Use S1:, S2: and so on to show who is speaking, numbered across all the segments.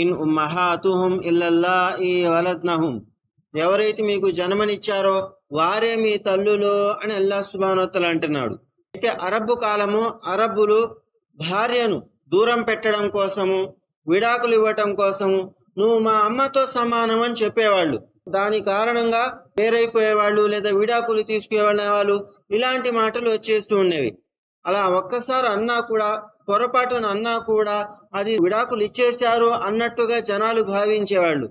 S1: In ఉమ్మహాతుహుం ఇల్లల్లా ఈ వలద్నహుం. ఎవరైతే మీకు జన్మనిచ్చారో వారే మీ తల్లులు అని అల్లా సుబానోత్తలు అంటున్నాడు. అయితే అరబ్బు కాలము అరబ్బులు భార్యను దూరం పెట్టడం కోసము విడాకులు ఇవ్వటం కోసము నువ్వు మా అమ్మతో సమానం అని చెప్పేవాళ్ళు. దాని కారణంగా వేరైపోయేవాళ్ళు లేదా విడాకులు తీసుకునే వాళ్ళు ఇలాంటి మాటలు వచ్చేస్తూ ఉండేవి. అలా ఒక్కసారి అన్నా కూడా పొరపాటున అన్నా కూడా అది విడాకులు ఇచ్చేశారు అన్నట్టుగా జనాలు భావించేవాళ్ళు.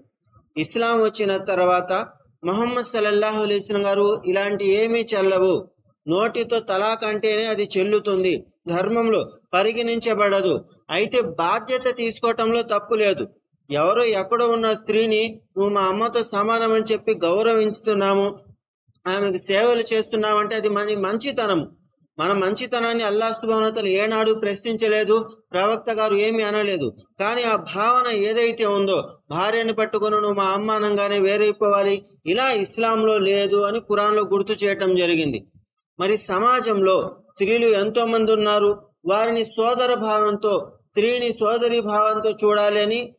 S1: ఇస్లాం వచ్చిన తర్వాత మొహమ్మద్ సల్లల్లాహు అలైస్లం గారు ఇలాంటి ఏమీ చెల్లవు. నోటితో తలాక్ అంటేనే అది చెల్లుతుంది. ధర్మంలో పరిగణించబడదు. అయితే బాధ్యత తీసుకోవటంలో తప్పు లేదు. ఎవరో ఎక్కడో ఉన్న స్త్రీని నువ్వు మా అమ్మతో సమానం అని చెప్పి గౌరవించుతున్నాము. ఆమెకు సేవలు చేస్తున్నామంటే అది మన మంచితనం మన మంచితనాన్ని అల్లా సుభానతలు ఏనాడు ప్రశ్నించలేదు ప్రవక్త గారు ఏమీ అనలేదు. కానీ ఆ భావన ఏదైతే ఉందో భార్యని పట్టుకొని మా అమ్మానంగానే వేరైపోవాలి ఇలా ఇస్లాంలో లేదు అని ఖురాన్లో గుర్తు చేయటం జరిగింది. మరి సమాజంలో స్త్రీలు ఎంతో మంది ఉన్నారు? వారిని సోదర భావంతో స్త్రీని సోదరి భావంతో చూడాలి అని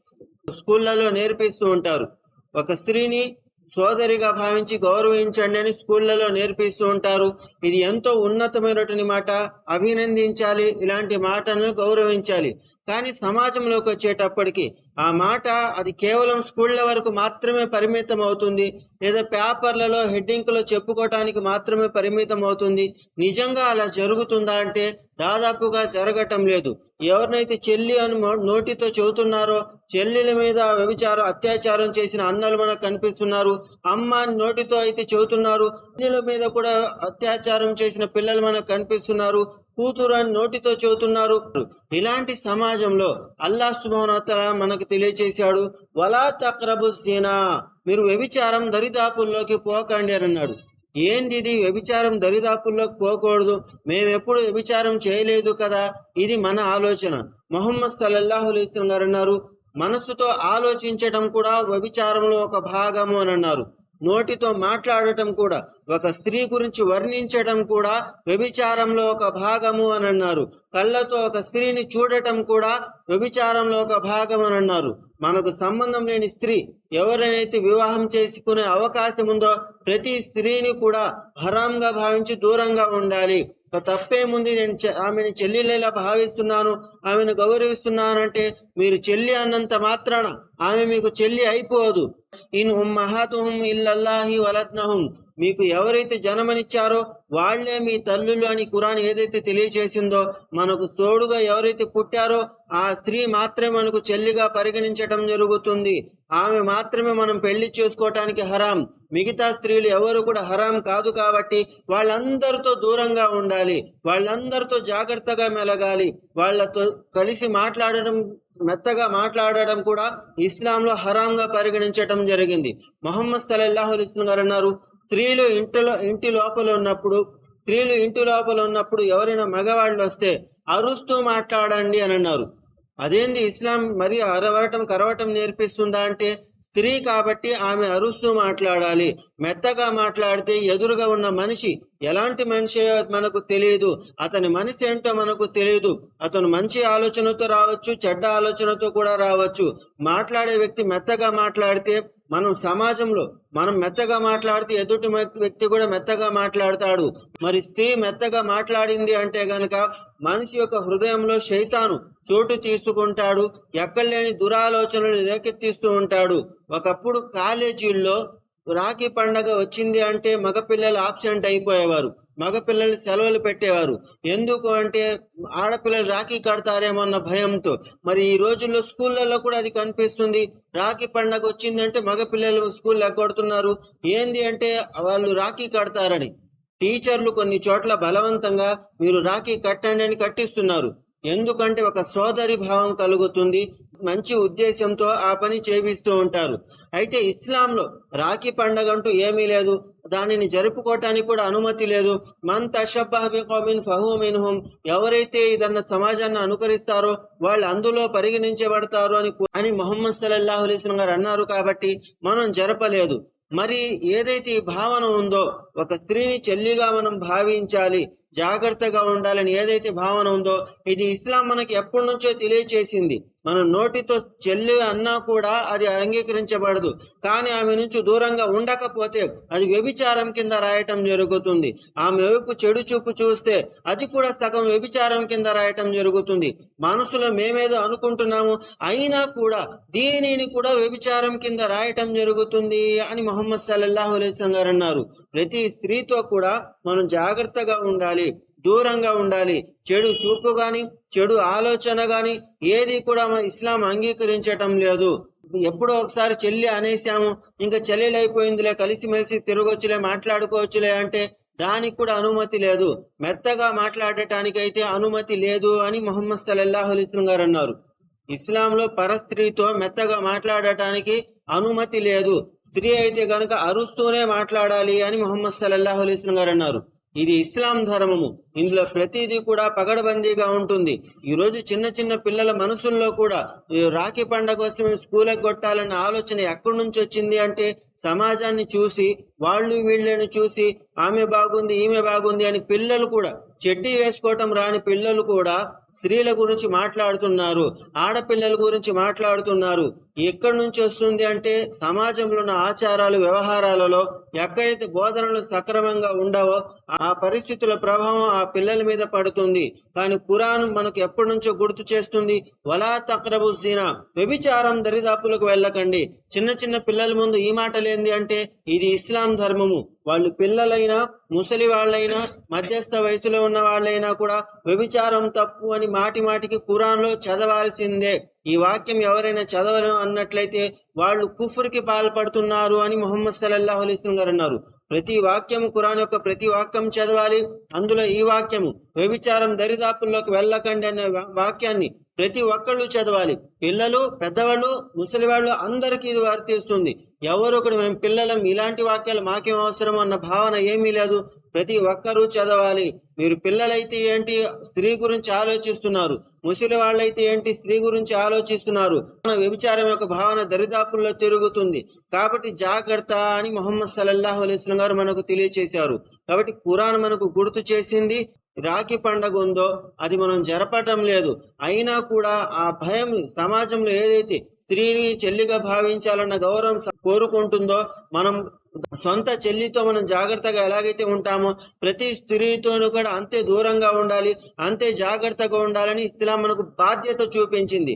S1: స్కూళ్ళలో నేర్పిస్తూ ఉంటారు. ఒక స్త్రీని సోదరిగా భావించి గౌరవించండి అని స్కూళ్ళలో నేర్పిస్తూ ఉంటారు. ఇది ఎంతో ఉన్నతమైనటువంటి మాట. అభినందించాలి. ఇలాంటి మాటలను గౌరవించాలి. కానీ సమాజంలోకి వచ్చేటప్పటికి ఆ మాట అది కేవలం స్కూళ్ళ వరకు మాత్రమే పరిమితం అవుతుంది లేదా పేపర్లలో హెడ్డింగ్లో చెప్పుకోవటానికి మాత్రమే పరిమితం అవుతుంది. నిజంగా అలా జరుగుతుందా అంటే దాదాపుగా జరగటం లేదు. ఎవరినైతే చెల్లి అని నోటితో చెబుతున్నారో చెల్లెల మీద వ్యభిచారం అత్యాచారం చేసిన అన్నలు మనకు కనిపిస్తున్నారు. అమ్మ అని నోటితో అయితే చెబుతున్నారు. అన్నిల మీద కూడా అత్యాచారం చేసిన పిల్లలు మనకు కనిపిస్తున్నారు. కూతురు అని నోటితో చెబుతున్నారు. ఇలాంటి సమాజంలో అల్లా సుభానతల మనకు తెలియచేశాడు వలా తక్రబు సీనా మీరు వ్యభిచారం దరిదాపుల్లోకి పోకండి అని అన్నాడు. ఏంది ఇది వ్యభిచారం దరిదాపుల్లోకి పోకూడదు? మేము ఎప్పుడు వ్యభిచారం చేయలేదు కదా? ఇది మన ఆలోచన. మొహమ్మద్ సల్లల్లాహు అలైస్లం గారు అన్నారు మనసుతో ఆలోచించడం కూడా వ్యభిచారంలో ఒక భాగము అని అన్నారు. నోటితో మాట్లాడటం కూడా ఒక స్త్రీ గురించి వర్ణించడం కూడా వ్యభిచారంలో ఒక భాగము అని అన్నారు. కళ్ళతో ఒక స్త్రీని చూడటం కూడా వ్యభిచారంలో ఒక భాగం అని అన్నారు. మనకు సంబంధం లేని స్త్రీ ఎవరినైతే వివాహం చేసుకునే అవకాశం ఉందో ప్రతి స్త్రీని కూడా హరాంగా భావించి దూరంగా ఉండాలి. తప్పేముంది? నేను చె- ఆమెను చెల్లెలేలా భావిస్తున్నాను ఆమెను గౌరవిస్తున్నానంటే మీరు చెల్లి అన్నంత మాత్రాన ఆమె మీకు చెల్లి అయిపోదు. ఇన్ ఉమ్మహాతుహుం ఇల్లల్లాహి వలత్నహుం మీకు ఎవరైతే జన్మనిచ్చారో వాళ్ళే మీ తల్లులు అని ఖురాన్ ఏదైతే తెలియచేసిందో మనకు తోడుగా ఎవరైతే పుట్టారో ఆ స్త్రీ మాత్రమే మనకు చెల్లిగా పరిగణించటం జరుగుతుంది. ఆమె మాత్రమే మనం పెళ్ళి చేసుకోవటానికి హరాం. మిగతా స్త్రీలు ఎవరు కూడా హరాం కాదు కాబట్టి వాళ్ళందరితో దూరంగా ఉండాలి. వాళ్ళందరితో జాగ్రత్తగా మెలగాలి. వాళ్ళతో కలిసి మాట్లాడడం మెత్తగా మాట్లాడడం కూడా ఇస్లాంలో హరాంగా పరిగణించటం జరిగింది. మొహమ్మద్ సలల్లాహు అలైస్లం గారు అన్నారు స్త్రీలు ఇంటిలో ఇంటి లోపల ఉన్నప్పుడు స్త్రీలు ఇంటి లోపల ఉన్నప్పుడు ఎవరైనా మగవాళ్ళు వస్తే అరుస్తూ మాట్లాడండి అని అన్నారు. అదేంది ఇస్లాం మరి అరవరటం కరవటం నేర్పిస్తుందా అంటే స్త్రీ కాబట్టి ఆమె అరుస్తూ మాట్లాడాలి. మెత్తగా మాట్లాడితే ఎదురుగా ఉన్న మనిషి ఎలాంటి మనిషి మనకు తెలియదు. అతని మనిషి ఏంటో మనకు తెలియదు. అతను మంచి ఆలోచనతో రావచ్చు చెడ్డ ఆలోచనతో కూడా రావచ్చు. మాట్లాడే వ్యక్తి మెత్తగా మాట్లాడితే మనం సమాజంలో మనం మెత్తగా మాట్లాడితే ఎదుటి వ్యక్తి- కూడా మెత్తగా మాట్లాడతాడు. మరి స్త్రీ మెత్తగా మాట్లాడింది అంటే గనక మనిషి యొక్క హృదయంలో శైతాను చోటు తీసుకుంటాడు. ఎక్కడ లేని దురాలోచనలు రేకెత్తిస్తూ ఉంటాడు. ఒకప్పుడు కాలేజీల్లో రాఖీ పండగ వచ్చింది అంటే మగపిల్లలు ఆబ్సెంట్ అయిపోయేవారు. మగపిల్లలు సెలవులు పెట్టేవారు. ఎందుకు అంటే ఆడపిల్లలు రాఖీ కడతారేమో అన్న భయంతో. మరి ఈ రోజుల్లో స్కూళ్ళల్లో కూడా అది కనిపిస్తుంది. రాఖీ పండగ వచ్చిందంటే మగపిల్లలు స్కూల్ ఎగ్గొడుతున్నారు. ఏంది అంటే వాళ్ళు రాఖీ కడతారని. టీచర్లు కొన్ని చోట్ల బలవంతంగా మీరు రాఖీ కట్టండి అని కట్టిస్తున్నారు. ఎందుకంటే ఒక సోదరి భావం కలుగుతుంది. మంచి ఉద్దేశంతో ఆ పని చేపిస్తూ ఉంటారు. అయితే ఇస్లాంలో రాఖీ పండగ అంటూ ఏమీ లేదు. దానిని జరుపుకోవటానికి కూడా అనుమతి లేదు. మన్ తషబ్బిన్ ఫహూ మిన్హుం. ఎవరైతే ఇదన్న సమాజాన్ని అనుకరిస్తారో వాళ్ళు అందులో పరిగణించబడతారు అని అని మొహమ్మద్ సల్లల్లాహు అలైహి గారు అన్నారు కాబట్టి మనం జరపలేదు. మరి ఏదైతే ఈ భావన ఉందో ఒక స్త్రీని చెల్లిగా మనం భావించాలి జాగ్రత్తగా ఉండాలని ఏదైతే భావన ఉందో ఇది ఇస్లాం మనకి ఎప్పటి నుంచో తెలియచేసింది. మనం నోటితో చెల్లి అన్నా కూడా అది అంగీకరించబడదు. కానీ ఆమె నుంచి దూరంగా ఉండకపోతే అది వ్యభిచారం కింద రాయటం జరుగుతుంది. ఆమె వైపు చెడు చూపు చూస్తే అది కూడా సగం వ్యభిచారం కింద రాయటం జరుగుతుంది. మనసులో మేమేదో అనుకుంటున్నాము అయినా కూడా దీనిని కూడా వ్యభిచారం కింద రాయటం జరుగుతుంది అని మొహమ్మద్ సల్లాహు అలైస్ గారు అన్నారు. ప్రతి స్త్రీతో కూడా మనం జాగ్రత్తగా ఉండాలి. దూరంగా ఉండాలి. చెడు చూపు గాని చెడు ఆలోచన గాని ఏది కూడా ఇస్లాం అంగీకరించటం లేదు. ఎప్పుడో ఒకసారి చెల్లి అనేసాము ఇంకా చెల్లెలు అయిపోయిందిలే కలిసిమెలిసి తిరగొచ్చులే మాట్లాడుకోవచ్చులే అంటే దానికి కూడా అనుమతి లేదు. మెత్తగా మాట్లాడటానికి అయితే అనుమతి లేదు అని మొహమ్మద్ సల్లల్లాహు అలైస్లం గారు అన్నారు. ఇస్లాంలో పరస్త్రీతో మెత్తగా మాట్లాడటానికి అనుమతి లేదు. స్త్రీ అయితే గనుక అరుస్తూనే మాట్లాడాలి అని మొహమ్మద్ సల్లల్లాహు అలైస్లం గారు అన్నారు. ఇది ఇస్లాం ధర్మము. ఇందులో ప్రతిదీ కూడా పగడబందీగా ఉంటుంది. ఈ రోజు చిన్న చిన్న పిల్లల మనసుల్లో కూడా ఈ రాఖీ పండగ కోసం స్కూల్కి కొట్టాలన్న ఆలోచన ఎక్కడి నుంచి వచ్చింది అంటే సమాజాన్ని చూసి వాళ్ళు వీళ్ళని చూసి ఆమె బాగుంది ఈమె బాగుంది అని పిల్లలు కూడా చెడ్డీ వేసుకోవటం రాని పిల్లలు కూడా స్త్రీల గురించి మాట్లాడుతున్నారు ఆడపిల్లల గురించి మాట్లాడుతున్నారు. ఎక్కడి నుంచి వస్తుంది అంటే సమాజంలో ఉన్న ఆచారాలు వ్యవహారాలలో ఎక్కడైతే బోధనలు సక్రమంగా ఉండవో ఆ పరిస్థితుల ప్రభావం ఆ పిల్లల మీద పడుతుంది. కానీ ఖురాన్ మనకు ఎప్పటి నుంచో గుర్తు చేస్తుంది వలా తక్రబు వ్యభిచారం దరిదాపులకు వెళ్ళకండి. చిన్న చిన్న పిల్లల ముందు ఈ మాటలేంది అంటే ఇది ఇస్లాం ధర్మము. వాళ్ళు పిల్లలైనా ముసలి వాళ్ళైనా మధ్యస్థ వయసులో ఉన్న వాళ్ళైనా కూడా వ్యభిచారం తప్పు అని మాటి మాటికి ఖురాన్లో చదవాల్సిందే. ఈ వాక్యం ఎవరైనా చదవను అన్నట్లయితే వాళ్ళు కుఫుర్కి పాల్పడుతున్నారు అని మొహమ్మద్ సల్లల్లాహు అలీస్లం గారు అన్నారు. ప్రతి వాక్యము ఖురాన్ యొక్క ప్రతి వాక్యం చదవాలి. అందులో ఈ వాక్యము వ్యభిచారం దరిదాపుల్లోకి వెళ్ళకండి అనే వాక్యాన్ని ప్రతి ఒక్కళ్ళు చదవాలి. పిల్లలు పెద్దవాళ్ళు ముసలి వాళ్ళు అందరికీ ఇది వర్తిస్తుంది. ఎవరు మేము పిల్లలం ఇలాంటి వాక్యాలు మాకేం అవసరం అన్న భావన ఏమీ లేదు. ప్రతి ఒక్కరూ చదవాలి. మీరు పిల్లలైతే ఏంటి? స్త్రీ గురించి ఆలోచిస్తున్నారు. ముసలి వాళ్ళైతే ఏంటి? స్త్రీ గురించి ఆలోచిస్తున్నారు. మన వ్యభిచారం యొక్క భావన దరిదాపుల్లో తిరుగుతుంది. కాబట్టి జాగ్రత్త అని మొహమ్మద్ సల్లల్లాహు అలైస్లం గారు మనకు తెలియచేశారు. కాబట్టి ఖురాన్ మనకు గుర్తు చేసింది. రాఖీ పండగ ఉందో అది మనం జరపటం లేదు. అయినా కూడా ఆ భయం సమాజంలో ఏదైతే స్త్రీని చెల్లిగా భావించాలన్న గౌరవం స- కోరుకుంటుందో మనం సొంత చెల్లితో మనం జాగ్రత్తగా ఎలాగైతే ఉంటామో ప్రతి స్త్రీతోనూ కూడా అంతే దూరంగా ఉండాలి అంతే జాగ్రత్తగా ఉండాలని ఇస్లాం మనకు బాధ్యత చూపించింది.